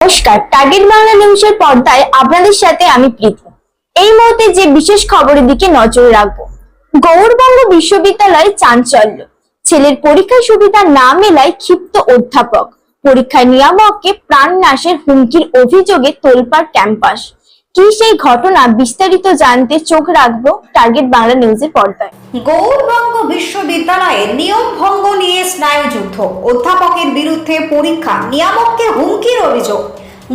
নমস্কার টার্গেট বাংলা নিউজের পর্দায় আপনাদের সাথে আমি প্রীতি। এই মুহূর্তে যে বিশেষ খবরের দিকে নজর রাখব, গৌরবঙ্গ বিশ্ববিদ্যালয়ে চাঞ্চল্য। ছেলের পরীক্ষা সুবিধা না মেলায় ক্ষিপ্ত অধ্যাপক। পরীক্ষা নিয়ামককে প্রাণ নাশের হুমকির অভিযোগে তোলপাড় ক্যাম্পাস। কি সেই ঘটনা বিস্তারিত জানতে চোখ রাখব টার্গেট বাংলা নিউজের পর্দায়। গৌরবঙ্গ বিশ্ববিদ্যালয়ে নিয়ম ভঙ্গ নিয়ে স্নায়ুযুদ্ধ। অধ্যাপকের বিরুদ্ধে পরীক্ষা, নিয়ামককে হুমকির অভিযোগ।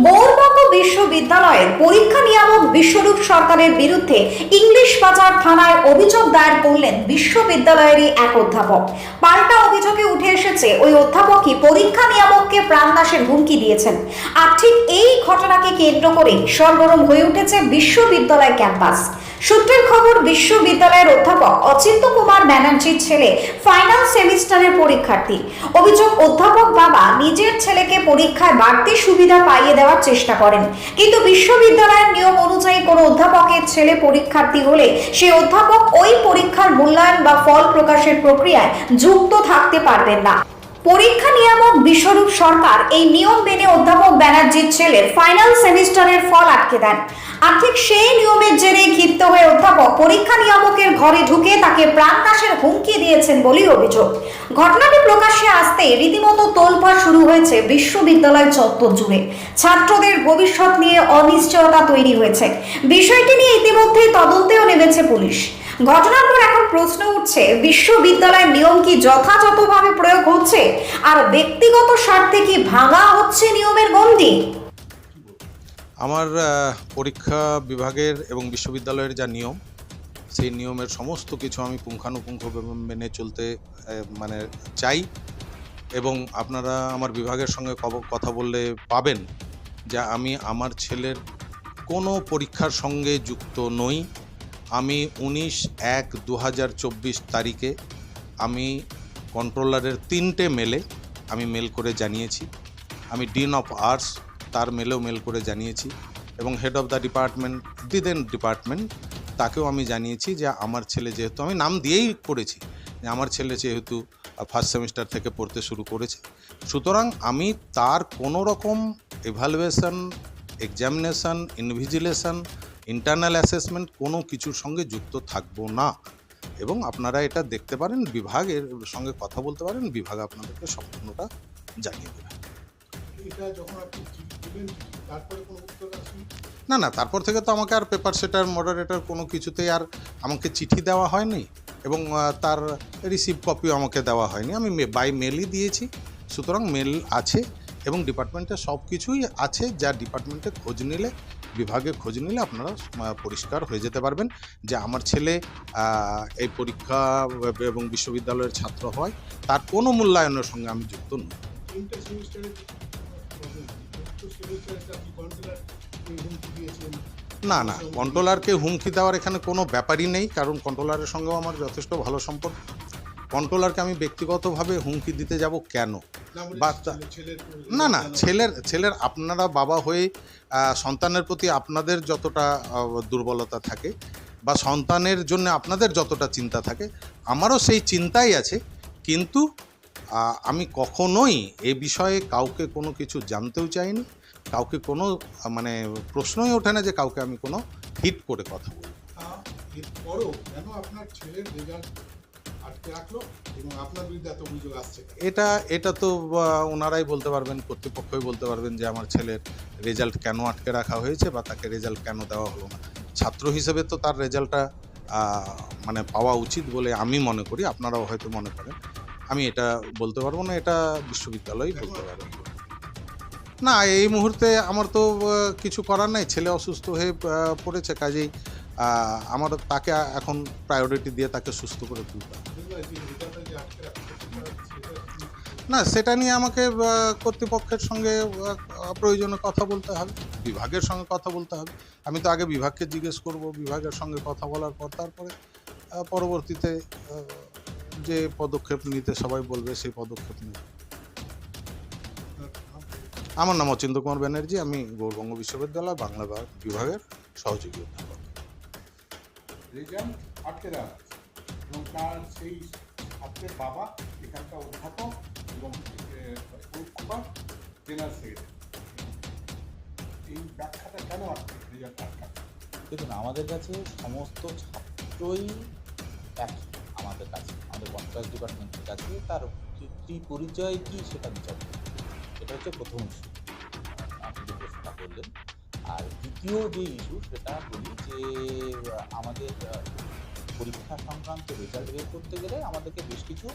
গৌরবঙ্গ বিশ্ববিদ্যালয়ের পরীক্ষা নিয়ামক বিশ্বরূপ সরকারের বিরুদ্ধে ইংলিশ বাজার থানায় অভিযোগ দায়ের করলেন বিশ্ববিদ্যালয়েরই এক অধ্যাপক। পাল্টা অভিযোগে উঠে এসেছে, ওই অধ্যাপকই পরীক্ষা নিয়ামককে প্রাণনাশের হুমকি দিয়েছেন। আর ঠিক এই ঘটনাকে কেন্দ্র করে সরগরম হয়ে উঠেছে বিশ্ববিদ্যালয় ক্যাম্পাস। সূত্রের খবর, বিশ্ববিদ্যালয়ের অধ্যাপক অচিন্ত কুমার ব্যানার্জির ছেলে ফাইনাল সেমিস্টারের পরীক্ষার্থী। অভিযোগ, অধ্যাপক বাবা নিজের ছেলেকে পরীক্ষায় বাড়তি সুবিধা পাইয়ে দেওয়ার চেষ্টা করেন। কিন্তু বিশ্ববিদ্যালয়ের নিয়ম অনুযায়ী কোনো অধ্যাপকের ছেলে পরীক্ষার্থী হলে সেই অধ্যাপক ওই পরীক্ষার মূল্যায়ন বা ফল প্রকাশের প্রক্রিয়ায় যুক্ত থাকতে পারবেন না। পরীক্ষা নিয়ামক বিশ্বরূপ সরকার এই নিয়ম মেনে অধ্যাপক ব্যানার্জির ছেলের ফাইনাল সেমিস্টারের ফল আটকে দেন। আর ঠিক সেই নিয়মের জেরে ক্ষিপ্ত হয়ে অধ্যাপক পরীক্ষা নিয়ামকের ঘরে ঢুকে তাকে প্রাণনাশের হুমকি দিয়েছেন বলেই অভিযোগ। ঘটনাটি প্রকাশ্যে আসতে রীতিমতো তোলপাড় শুরু হয়েছে বিশ্ববিদ্যালয় চত্বর জুড়ে। ছাত্রদের ভবিষ্যৎ নিয়ে অনিশ্চয়তা তৈরি হয়েছে। বিষয়টি নিয়ে ইতিমধ্যেই তদন্তেও নেমেছে পুলিশ। ঘটনার পর এখন প্রশ্ন উঠছে, বিশ্ববিদ্যালয়ের নিয়ম কি যথাযথভাবে প্রয়োগ হচ্ছে? আর ব্যক্তিগত স্বার্থে কি ভাঙা হচ্ছে নিয়মের গণ্ডি? আমার পরীক্ষা বিভাগের এবং বিশ্ববিদ্যালয়ের যা নিয়ম, সেই নিয়মের সমস্ত কিছু আমি পুঙ্খানুপুঙ্খ মেনে চলতে মানে চাই। এবং আপনারা আমার বিভাগের সঙ্গে কথা বললে পাবেন যে আমি আমার ছেলের কোনো পরীক্ষার সঙ্গে যুক্ত নই। আমি উনিশ এক দু হাজার চব্বিশ তারিখে আমি কন্ট্রোলারের তিনটে মেলে আমি মেল করে জানিয়েছি। আমি ডিন অফ আর্টস তার মেলেও মেল করে জানিয়েছি এবং হেড অফ দ্য ডিপার্টমেন্ট দিদেন ডিপার্টমেন্ট তাকেও আমি জানিয়েছি যে আমার ছেলে যেহেতু, আমি নাম দিয়েই করেছি যে আমার ছেলে যেহেতু ফার্স্ট সেমিস্টার থেকে পড়তে শুরু করেছে। সুতরাং আমি তার কোনো রকম evaluation examination invigilation internal assessment কোনো কিছুর সঙ্গে যুক্ত থাকব না। এবং আপনারা এটা দেখতে পারেন বিভাগের সঙ্গে কথা বলতে পারেন বিভাগ আপনাদেরকে সম্পূর্ণটা জানিয়ে দেবে। না না তারপর থেকে তো আমাকে আর পেপার সেটার মডারেটার কোনো কিছুতেই আর আমাকে চিঠি দেওয়া হয়নি এবং তার রিসিভ কপিও আমাকে দেওয়া হয়নি। আমি বাই মেলই দিয়েছি। সুতরাং মেল আছে এবং ডিপার্টমেন্টে সব কিছুই আছে। যা ডিপার্টমেন্টে খোঁজ নিলে বিভাগে খোঁজ নিলে আপনারা পরিষ্কার হয়ে যেতে পারবেন যে আমার ছেলে এই পরীক্ষা এবং বিশ্ববিদ্যালয়ের ছাত্র হয় তার কোনো মূল্যায়নের সঙ্গে আমি যুক্ত নই। না না কন্ট্রোলারকে হুমকি দেওয়ার এখানে কোনো ব্যাপারই নেই কারণ কন্ট্রোলারের সঙ্গেও আমার যথেষ্ট ভালো সম্পর্ক। কন্ট্রোলারকে আমি ব্যক্তিগতভাবে হুমকি দিতে যাব কেন? বাচ্চা না না ছেলের ছেলের আপনারা বাবা হয়ে সন্তানের প্রতি আপনাদের যতটা দুর্বলতা থাকে বা সন্তানের জন্য আপনাদের যতটা চিন্তা থাকে আমারও সেই চিন্তাই আছে। কিন্তু আমি কখনোই এ বিষয়ে কাউকে কোনো কিছু জানতেও চাইনি। কাউকে কোনো মানে প্রশ্নই ওঠে না যে কাউকে আমি কোনো হিট করে কথা বলি এরপরও কেন আপনার ছেলের রেজাল্ট রাখল এবং আপনার বিরুদ্ধে এত অভিযোগ আসছে এটা এটা তো ওনারাই বলতে পারবেন কর্তৃপক্ষই বলতে পারবেন যে আমার ছেলের রেজাল্ট কেন আটকে রাখা হয়েছে বা তাকে রেজাল্ট কেন দেওয়া হলো না। ছাত্র হিসেবে তো তার রেজাল্টটা মানে পাওয়া উচিত বলে আমি মনে করি আপনারাও হয়তো মনে করেন। আমি এটা বলতে পারব না এটা বিশ্ববিদ্যালয়ই বলতে পারবে। না এই মুহূর্তে আমার তো কিছু করার নাই ছেলে অসুস্থ হয়ে পড়েছে কাজেই আমার তাকে এখন প্রায়োরিটি দিয়ে তাকে সুস্থ করে তুলতে না, সেটা নিয়ে আমাকে কর্তৃপক্ষের সঙ্গে প্রয়োজনে কথা বলতে হবে, বিভাগের সঙ্গে কথা বলতে হবে। আমি তো আগে বিভাগকে জিজ্ঞেস করব, বিভাগের সঙ্গে কথা বলার পর তারপরে পরবর্তীতে যে পদক্ষেপ নিতে সবাই বলবে, সেই পদক্ষেপ নাম? আমার নাম অচিন্ত কুমার ব্যানার্জি, আমি গৌরবঙ্গ বিশ্ববিদ্যালয়, বাংলা বিভাগের সহযোগী রেজাল্ট আটকে দেওয়া এবং তার সেই ছাত্রের বাবা এখানকার অধ্যাপক এবং কুমার জেনারেল সেক্রেটারি। ব্যাখ্যাটা কেন আটকে রেজাল্ট আটকাচ্ছে দেখুন, আমাদের কাছে সমস্ত ছাত্রই একই আমাদের কাছে। আমাদের কন্ট্রাক্ট ডিপার্টমেন্টের কাছে তার কি পরিচয় কি সেটা বিচার। এটা হচ্ছে প্রথম আপনি যে প্রশ্নটা করলেন দ্বিতীয় যে ইস্যু সেটা বলি যে আমাদের পরীক্ষা সংক্রান্ত রেজাল্ট বের করতে গেলে আমাদেরকে বেশ কিছু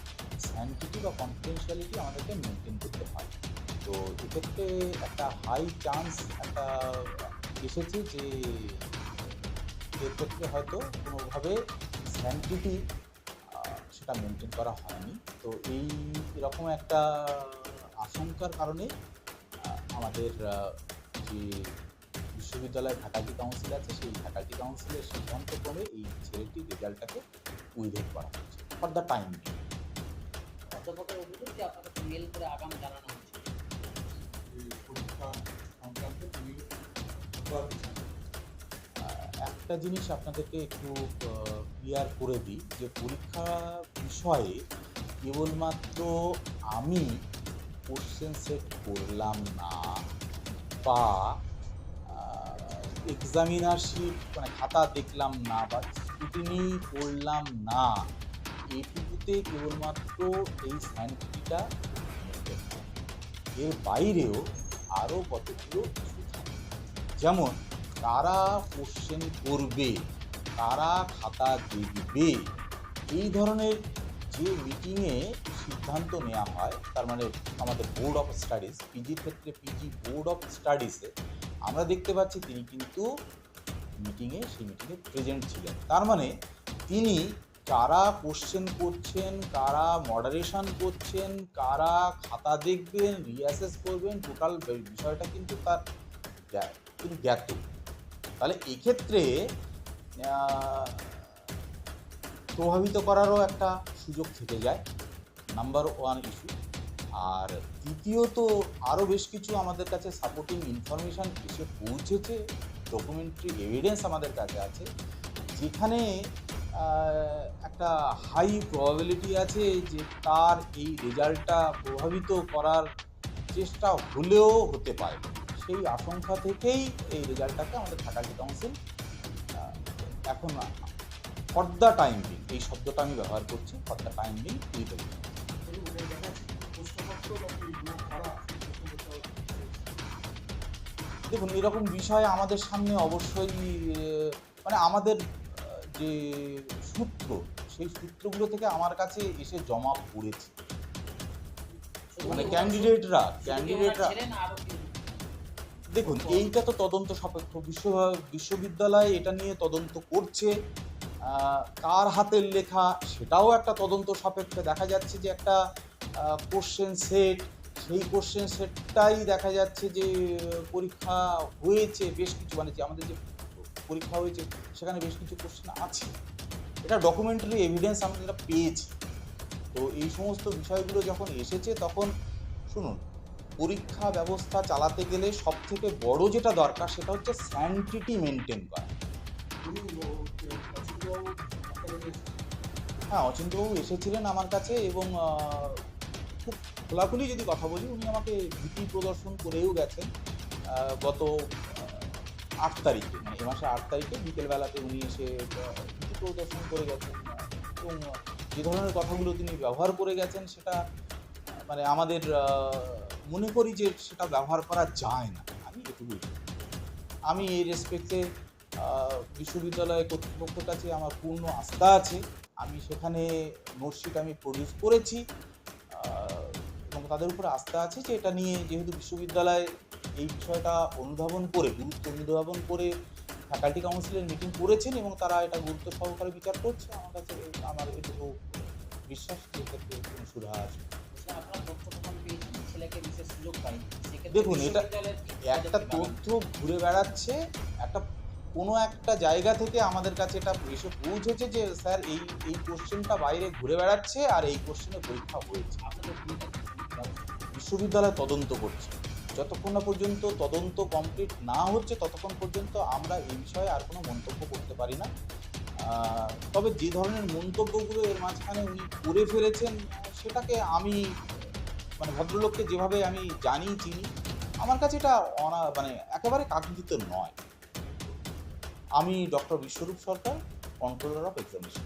স্যান্টিটি বা কনফিডেন্সিয়ালিটি আমাদেরকে মেনটেন করতে হয়। তো এক্ষেত্রে একটা হাই চান্স একটা এসেছে যে, এক্ষেত্রে হয়তো কোনোভাবে স্যান্টিটি সেটা মেনটেন করা হয়নি। তো এই এরকম একটা আশঙ্কার কারণে আমাদের যে বিশ্ববিদ্যালয়ের ফ্যাকাল্টি কাউন্সিল আছে সেই ফ্যাকাল্টি কাউন্সিলের সিদ্ধান্তক্রমে এই ছেলেটির রেজাল্টটাকে উইথড্র করা হয়েছে ফর দ্য টাইম অধ্যাপকের অভিযোগ যে আপনাকে মেল করে আগাম জানানো হয়েছে পরীক্ষা সংক্রান্ত একটা জিনিস আপনাদেরকে একটু ক্লিয়ার করে দিই যে পরীক্ষা বিষয়ে কেবলমাত্র আমি কোশ্চেন সেট করলাম না বা এক্সামিনারশিপ মানে খাতা দেখলাম না বা স্ক্রুটিনি করলাম না। এইটুকুতে কেবলমাত্র এই সায়েন্টিফিকটা এর বাইরেও আরও কতগুলো যেমন, কারা কোশ্চেন করবে, কারা খাতা দেখবে, এই ধরনের যে মিটিংয়ে সিদ্ধান্ত নেওয়া হয়, তার মানে আমাদের বোর্ড অফ স্টাডিজ পিজির ক্ষেত্রে পিজি বোর্ড অফ স্টাডিজে আমরা দেখতে পাচ্ছি তিনি কিন্তু মিটিংয়ে সেই মিটিংয়ে প্রেজেন্ট ছিলেন। তার মানে তিনি কারা কোশ্চেন করছেন, কারা মডারেশন করছেন, কারা খাতা দেখবেন রিঅ্যাসেস করবেন টোটাল বিষয়টা কিন্তু তার তিনি জ্ঞাত। তাহলে এক্ষেত্রে প্রভাবিত করারও একটা সুযোগ থেকে যায়। নাম্বার ওয়ান ইস্যু আর দ্বিতীয়ত আরও বেশ কিছু আমাদের কাছে সাপোর্টিং ইনফরমেশান এসে পৌঁছেছে ডকুমেন্টারি এভিডেন্স আমাদের কাছে আছে, যেখানে একটা হাই প্রবাবিলিটি আছে যে তার এই রেজাল্টটা প্রভাবিত করার চেষ্টা হলেও হতে পারে। সেই আশঙ্কা থেকেই এই রেজাল্টটাকে আমাদের ফ্যাকাল্টি কাউন্সিল এখন ফর দ্য টাইম বিং এই শব্দটা আমি ব্যবহার করছি ফর দ্য টাইম বিং দেখুন, এরকম বিষয় আমাদের সামনে অবশ্যই মানে আমাদের যে সূত্র, সেই সূত্রগুলো থেকে আমার কাছে এসে জমা পড়েছে। মানে ক্যান্ডিডেটরা ক্যান্ডিডেটরা দেখুন, এইটা তো তদন্ত সাপেক্ষ। বিশ্ব, বিশ্ববিদ্যালয় এটা নিয়ে তদন্ত করছে কার হাতের লেখা সেটাও একটা তদন্ত সাপেক্ষে। দেখা যাচ্ছে যে একটা কোশ্চেন সেট সেই কোশ্চেন সেটটাই দেখা যাচ্ছে যে, পরীক্ষা হয়েছে বেশ কিছু মানে যে আমাদের যে পরীক্ষা হয়েছে, সেখানে বেশ কিছু কোশ্চেন আছে। এটা ডকুমেন্টারি এভিডেন্স আমরা যেটা পেয়েছি। তো এই সমস্ত বিষয়গুলো যখন এসেছে, তখন শুনুন, পরীক্ষা ব্যবস্থা চালাতে গেলে সব থেকে বড় যেটা দরকার, সেটা হচ্ছে স্যান্টিটি মেনটেন করা। হ্যাঁ অচিন্তবাবু এসেছিলেন আমার কাছে এবং খোলাখুলি যদি কথা বলি, উনি আমাকে ভীতি প্রদর্শন করেও গেছেন গত আট তারিখে মানে এ মাসে আট তারিখে বিকেলবেলাতে উনি এসে ভীতি প্রদর্শন করে গেছেন। এবং যে ধরনের কথাগুলো তিনি ব্যবহার করে গেছেন, সেটা মানে আমাদের মনে করি যে সেটা ব্যবহার করা যায় না। আমি এটুকুই আমি এই রেসপেক্টে বিশ্ববিদ্যালয় কর্তৃপক্ষের কাছে আমার পূর্ণ আস্থা আছে। আমি সেখানে নোটশিট আমি প্রডিউস করেছি। তাদের উপরে আস্থা আছে যে এটা নিয়ে যেহেতু বিশ্ববিদ্যালয় এই বিষয়টা অনুধাবন করে গুরুত্ব অনুধাবন করে ফ্যাকাল্টি কাউন্সিলের মিটিং করেছেন এবং তারা এটা গুরুত্ব সহকারে বিচার করছে আমার কাছে আমার এটুকু বিশ্বাস যে এক্ষেত্রে কোনো সুযোগ পাইনি সেক্ষেত্রে দেখুন, এটা একটা তথ্য ঘুরে বেড়াচ্ছে একটা কোনো একটা জায়গা থেকে আমাদের কাছে এটা এসে পৌঁছেছে যে স্যার এই এই কোশ্চেনটা বাইরে ঘুরে বেড়াচ্ছে আর এই কোশ্চেনে পরীক্ষা হয়েছে? বিশ্ববিদ্যালয় তদন্ত করছে। যতক্ষণ না পর্যন্ত তদন্ত কমপ্লিট না হচ্ছে, ততক্ষণ পর্যন্ত আমরা এই বিষয়ে আর কোনো মন্তব্য করতে পারি না। তবে যে ধরনের মন্তব্যগুলো এর মাঝখানে উনি করে ফেলেছেন, সেটাকে আমি মানে ভদ্রলোককে যেভাবে আমি জানি, চিনি, আমার কাছে এটা অনা মানে একেবারে কাকদিত নয়। আমি doctor Biswarup Sarkar controller of examination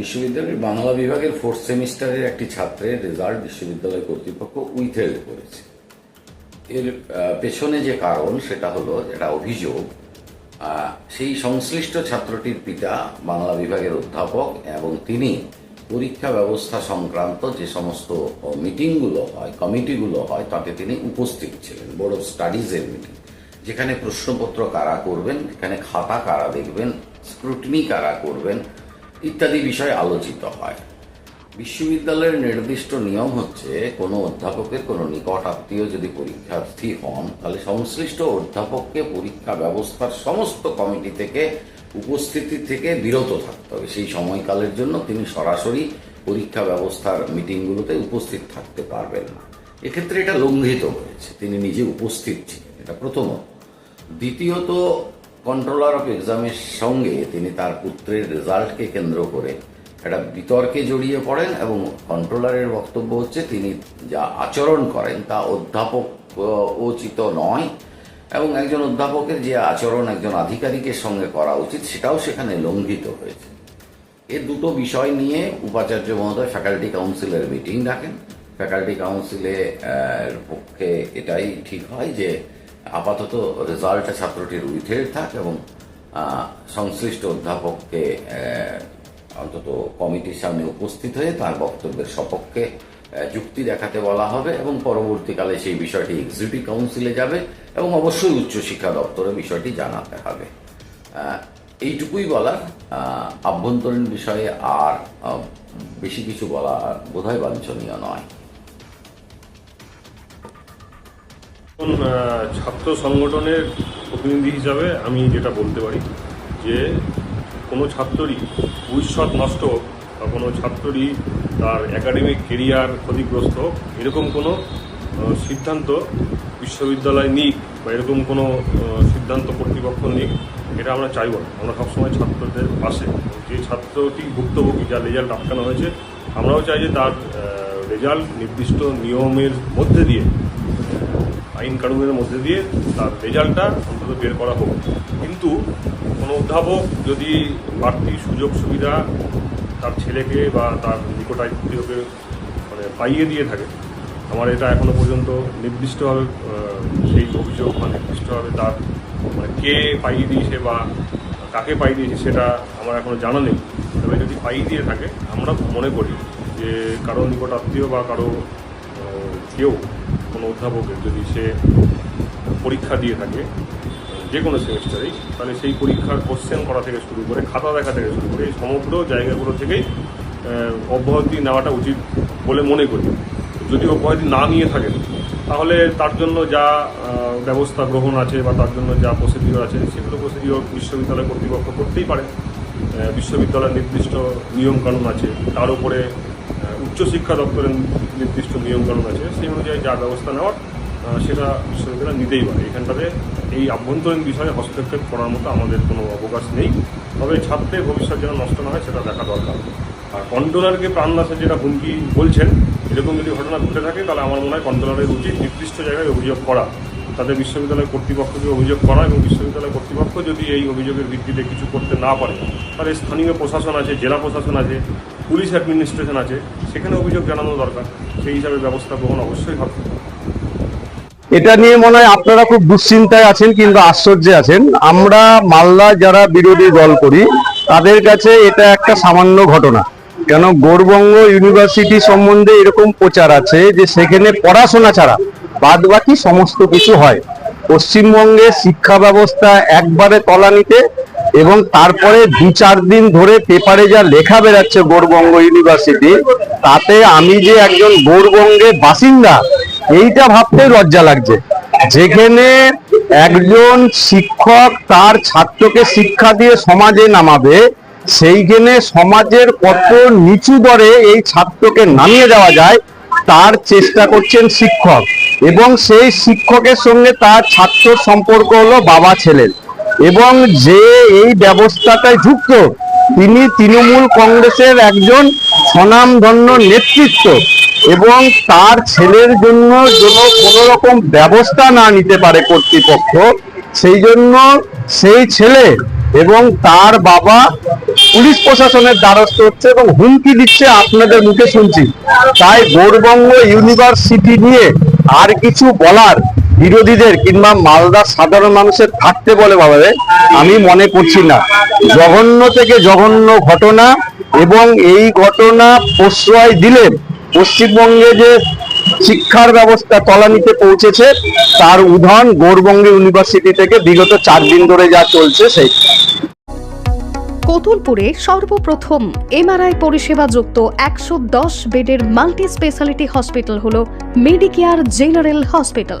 বিশ্ববিদ্যালয়ের বাংলা বিভাগের ফোর্থ সেমিস্টারের একটি ছাত্রের রেজাল্ট বিশ্ববিদ্যালয় কর্তৃপক্ষ উইথহেল্ড করেছে। এর পেছনে যে কারণ সেটা হলো এটা অভিযোগ সেই সংশ্লিষ্ট ছাত্রটির পিতা বাংলা বিভাগের অধ্যাপক এবং তিনি পরীক্ষা ব্যবস্থা সংক্রান্ত যে সমস্ত মিটিংগুলো হয়, কমিটিগুলো হয়, তাতে তিনি উপস্থিত ছিলেন, বোর্ড অফ স্টাডিজের মিটিং। যেখানে প্রশ্নপত্র কারা করবেন, এখানে খাতা কারা দেখবেন, স্ক্রুটিনি কারা করবেন ইত্যাদি বিষয় আলোচিত হয়। বিশ্ববিদ্যালয়ের নির্দিষ্ট নিয়ম হচ্ছে, কোনো অধ্যাপকের কোনো নিকট আত্মীয় যদি পরীক্ষার্থী হন, তাহলে সংশ্লিষ্ট অধ্যাপককে পরীক্ষা ব্যবস্থার সমস্ত কমিটি থেকে, উপস্থিতি থেকে বিরত থাকতে হবে। সেই সময়কালের জন্য তিনি সরাসরি পরীক্ষা ব্যবস্থার মিটিংগুলোতে উপস্থিত থাকতে পারবেন না। এক্ষেত্রে এটা লঙ্ঘিত হয়েছে। তিনি নিজে উপস্থিত ছিলেন। এটা প্রথমত দ্বিতীয়ত কন্ট্রোলার অফ এক্সামের সঙ্গে তিনি তার পুত্রের রেজাল্টকে কেন্দ্র করে একটা বিতর্কে জড়িয়ে পড়েন এবং কন্ট্রোলারের বক্তব্য হচ্ছে তিনি যা আচরণ করেন তা অধ্যাপক উচিত নয় এবং একজন অধ্যাপকের যে আচরণ একজন আধিকারিকের সঙ্গে করা উচিত সেটাও সেখানে লঙ্ঘিত হয়েছে। এ দুটো বিষয় নিয়ে উপাচার্য মহোদয় ফ্যাকাল্টি কাউন্সিলের মিটিং ডাকেন। ফ্যাকাল্টি কাউন্সিলে পক্ষে এটাই ঠিক হয় যে আপাতত রেজাল্টটা ছাত্রটির উইথেড থাক এবং সংশ্লিষ্ট অধ্যাপককে অন্তত কমিটির সামনে উপস্থিত হয়ে তার বক্তব্যের সপক্ষে যুক্তি দেখাতে বলা হবে এবং পরবর্তীকালে সেই বিষয়টি এক্সিকিউটিভ কাউন্সিলে যাবে এবং অবশ্যই উচ্চশিক্ষা দপ্তরে বিষয়টি জানাতে হবে। এইটুকুই বলার। আভ্যন্তরীণ বিষয়ে আর বেশি কিছু বলা বোধহয় বাঞ্ছনীয় নয়। ছাত্র সংগঠনের প্রতিনিধি হিসাবে আমি যেটা বলতে পারি যে কোনো ছাত্ররই ভবিষ্যৎ নষ্ট হোক বা কোনো ছাত্ররই তার একাডেমিক কেরিয়ার ক্ষতিগ্রস্ত হোক, এরকম কোনো সিদ্ধান্ত বিশ্ববিদ্যালয় নিক বা এরকম কোনো সিদ্ধান্ত কর্তৃপক্ষ নিক, এটা আমরা চাইব না। আমরা সবসময় ছাত্রদের পাশে। যে ছাত্রটি ভুক্তভোগী, যার রেজাল্ট আটকানো হয়েছে, আমরাও চাই যে তার রেজাল্ট নির্দিষ্ট নিয়মের মধ্যে দিয়ে আইন কানুনের মধ্যে দিয়ে তার রেজাল্টটা অন্তত বের করা হোক। কিন্তু কোনো অধ্যাপক যদি বাড়তি সুযোগ সুবিধা তার ছেলেকে বা তার নিকটাত্মীয়কে মানে পাইয়ে দিয়ে থাকে, আমার এটা এখনও পর্যন্ত নির্দিষ্টভাবে সেই অভিযোগ বা নির্দিষ্টভাবে তার মানে কে পাইয়ে দিয়েছে বা কাকে পাইয়ে দিয়েছে সেটা আমার এখনও জানা নেই। তবে যদি পাইয়ে দিয়ে থাকে, আমরা মনে করি যে কারও নিকট আত্মীয় বা কারও কেউ কোনো অধ্যাপকের যদি সে পরীক্ষা দিয়ে থাকে, যে কোনো সেমিস্টারেই, তাহলে সেই পরীক্ষার কোশ্চেন করা থেকে শুরু করে, খাতা দেখা থেকে শুরু করে, এই সমগ্র জায়গাগুলো থেকেই অব্যাহতি নেওয়াটা উচিত বলে মনে করি। যদি অব্যাহতি না নিয়ে থাকেন তাহলে তার জন্য যা ব্যবস্থা গ্রহণ আছে বা তার জন্য যা প্রসিডিওর আছে, সেগুলো প্রসিডিওর বিশ্ববিদ্যালয় কর্তৃপক্ষ করতেই পারে। বিশ্ববিদ্যালয়ের নির্দিষ্ট নিয়মকানুন আছে, তার উপরে উচ্চশিক্ষা দপ্তরের নির্দিষ্ট নিয়মকানুন আছে, সেই অনুযায়ী যা ব্যবস্থা নেওয়ার সেটা বিশ্ববিদ্যালয় নিতেই পারে। এখানটাতে এই আভ্যন্তরীণ বিষয়ে হস্তক্ষেপ করার মতো আমাদের কোনো অবকাশ নেই। তবে ছাত্রের ভবিষ্যৎ যেন নষ্ট না হয়, সেটা দেখা দরকার। আর কন্ট্রোলারকে প্রাণনাশের যেটা হুমকি বলছেন, এরকম যদি ঘটনা ঘটে থাকে, তাহলে আমার মনে হয় কন্ট্রোলারের উচিত নির্দিষ্ট জায়গায় অভিযোগ করা। তাতে বিশ্ববিদ্যালয় কর্তৃপক্ষকে অভিযোগ করা এবং বিশ্ববিদ্যালয় কর্তৃপক্ষ যদি এই অভিযোগের ভিত্তিতে কিছু করতে না পারে, তাহলে স্থানীয় প্রশাসন আছে, জেলা প্রশাসন আছে, পুলিশ অ্যাডমিনিস্ট্রেশন আছে, সেখানে অভিযোগ জানানো দরকার। সেই হিসাবে ব্যবস্থা গ্রহণ অবশ্যই হবে। এটা নিয়ে মনে হয় আপনারা খুব দুশ্চিন্তায় আছেন কিংবা আশ্চর্যে আছেন। আমরা মালদা যারা বিরোধী দল করি, তাদের কাছে এটা একটা সামান্য ঘটনা। কেন গৌরবঙ্গ ইউনিভার্সিটি সম্বন্ধে এরকম প্রচার আছে যে সেখানে পড়াশোনা ছাড়া বাদ বাকি সমস্ত কিছু হয়। পশ্চিমবঙ্গের শিক্ষা ব্যবস্থা একবারে তলানিতে এবং তারপরে দু চার দিন ধরে পেপারে যা লেখা বেরাচ্ছে গৌরবঙ্গ ইউনিভার্সিটি, তাতে আমি যে একজন গৌরবঙ্গের বাসিন্দা, এইটা ভাবতেই লজ্জা লাগছে। যেখানে একজন শিক্ষক তার ছাত্রকে শিক্ষা দিয়ে সমাজে নামাবে, সেইখানে সমাজের কত নিচু দরে এই ছাত্রকে নামিয়ে দেওয়া যায় তার চেষ্টা করছেন শিক্ষক এবং সেই শিক্ষকের সঙ্গে তার ছাত্র সম্পর্ক হলো বাবা ছেলের। এবং যে এই ব্যবস্থাটায় যুক্ত, তিনি তৃণমূল কংগ্রেসের একজন স্বনামধন্য নেতৃত্ব এবং তার ছেলের জন্য যেন কোনো রকম ব্যবস্থা না নিতে পারে কর্তৃপক্ষ, সেই জন্য সেই ছেলে এবং তার বাবা পুলিশ প্রশাসনের দ্বারস্থ হচ্ছে এবং হুমকি দিচ্ছে আপনাদের মুখে শুনছি। তাই গৌরবঙ্গ ইউনিভার্সিটি নিয়ে আর কিছু বলার বিরোধীদের কিংবা মালদার সাধারণ মানুষের থাকতে বলে ভাবে আমি মনে করছি না। জঘন্য থেকে জঘন্য ঘটনা এবং এই ঘটনা প্রশ্রয় দিলে পশ্চিমবঙ্গে যে শিক্ষার ব্যবস্থা তলানিতে পৌঁছেছে। তার উদাহরণ গৌরবঙ্গ ইউনিভার্সিটি থেকে বিগত চার দিন ধরে যা চলছে সেই। কতুলপুরে সর্বপ্রথম এমআরআই পরিষেবা যুক্ত একশো দশ বেডের মাল্টি স্পেশালিটি হসপিটাল হল মেডিকেয়ার জেনারেল হসপিটাল।